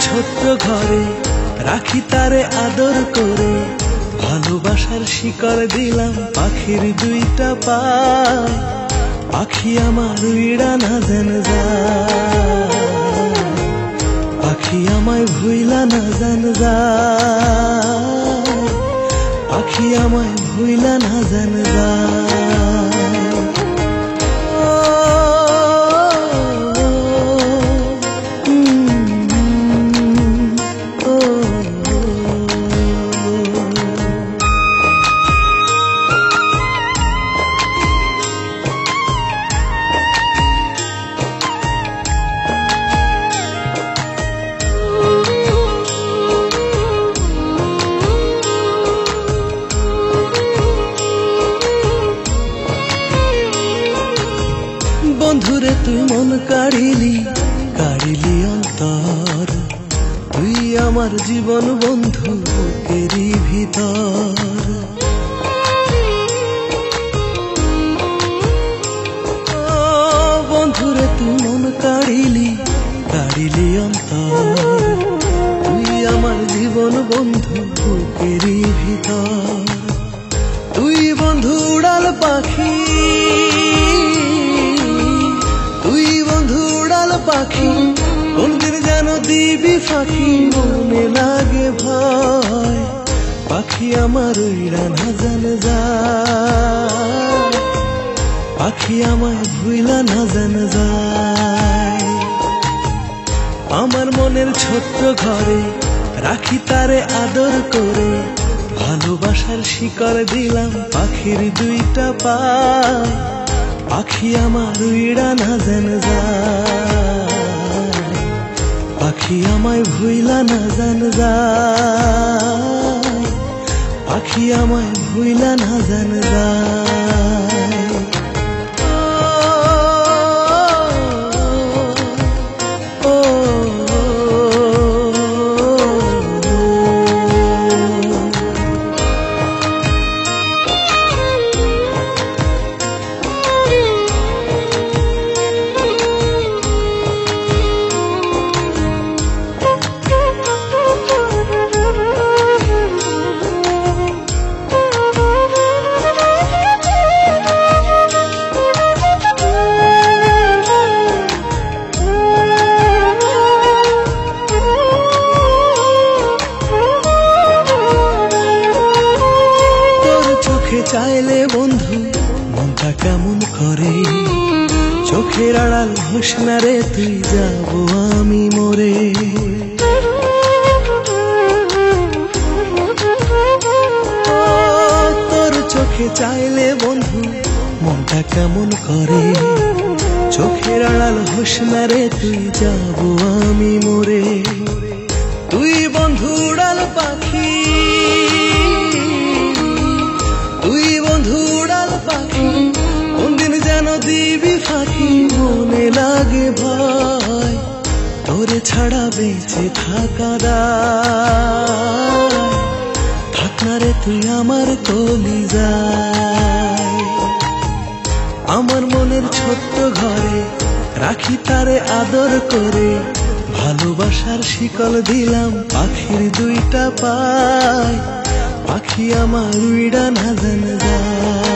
ছোট্ট ঘরে রাখি তারে আদর করে। ভালোবাসার শিকড় দিলাম পাখির দুইটা পায়। পাখি আমার উইড়া না যেন পাখি আমায় ভুইলা না যায়। পাখি আমায় ভুইলা না জান কাড়িলি কাড়িলি অন্তর। তুই আমার জীবন বন্ধু বুকেরই ভিতর। বন্ধুরে, তুই মন কাড়িলি কাড়িলি অন্তর। তুই আমার জীবন বন্ধু বুকেরই ভিতর। তুই বন্ধু উড়াল পাখি। দিবি ফাঁকি মনে লাগে ভয়। পাখি আমার উড়া না জান যায়। পাখি আমায় ভুইলা না জান যায়। আমার মনের ছোট্ট ঘরে রাখি তারে আদর করে। ভালোবাসার শিকড় দিলাম পাখির দুইটা পা। পাখি আমার উইড়া না যেন যায়। পাখি আমায় ভুইলা না জান যায়। পাখি আমায় ভুইলা না জান যায়। চাইলে বন্ধু, মনটা কেমন করে? চোখের আড়াল হোস রে, তুই যাব আমি মরে। তোর চোখে চাইলে বন্ধু, মনটা কেমন করে? চোখের আড়াল হোস রে, তুই যাব আমি মরে। বেঁচে থাকা থাক রে তুই আমার কলি যায় আমার মনের ছোট্ট ঘরে রাখি তারে আদর করে। ভালোবাসার শিকল দিলাম পাখির দুইটা পায়। পাখি আমার উইড়া না জান যায়।